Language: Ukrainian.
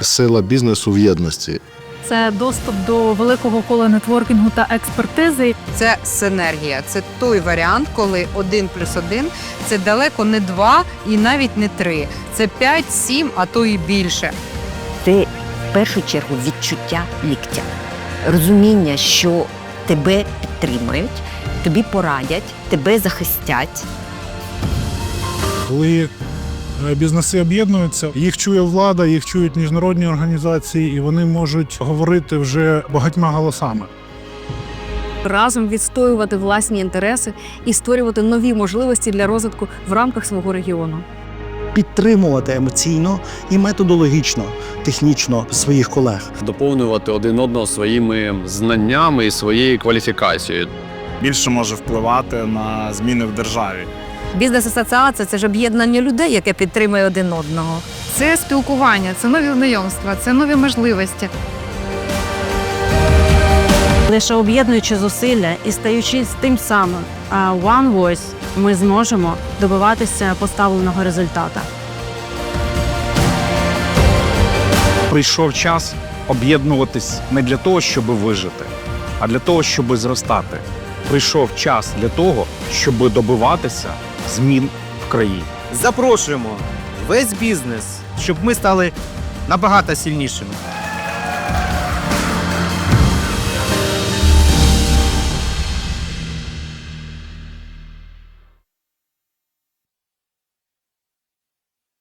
Сила бізнесу в єдності. Це доступ до великого кола нетворкінгу та експертизи. Це синергія. Це той варіант, коли один плюс один це далеко не два і навіть не три. Це п'ять, сім, а то і більше. Це в першу чергу відчуття ліктя, розуміння, що тебе підтримують, тобі порадять, тебе захистять. Коли бізнеси об'єднуються, їх чує влада, їх чують міжнародні організації, і вони можуть говорити вже багатьма голосами. разом відстоювати власні інтереси і створювати нові можливості для розвитку в рамках свого регіону. підтримувати емоційно і методологічно, технічно своїх колег. доповнювати один одного своїми знаннями і своєю кваліфікацією. більше може впливати на зміни в державі. Бізнес-асоціація це ж об'єднання людей, яке підтримує один одного. Це спілкування, це нові знайомства, це нові можливості. Лише об'єднуючи зусилля і стаючи тим самим One Voice, ми зможемо добиватися поставленого результата. Прийшов час об'єднуватись не для того, щоб вижити, а для того, щоб зростати. Прийшов час для того, щоб добиватися змін в країні. Запрошуємо весь бізнес, щоб ми стали набагато сильнішими.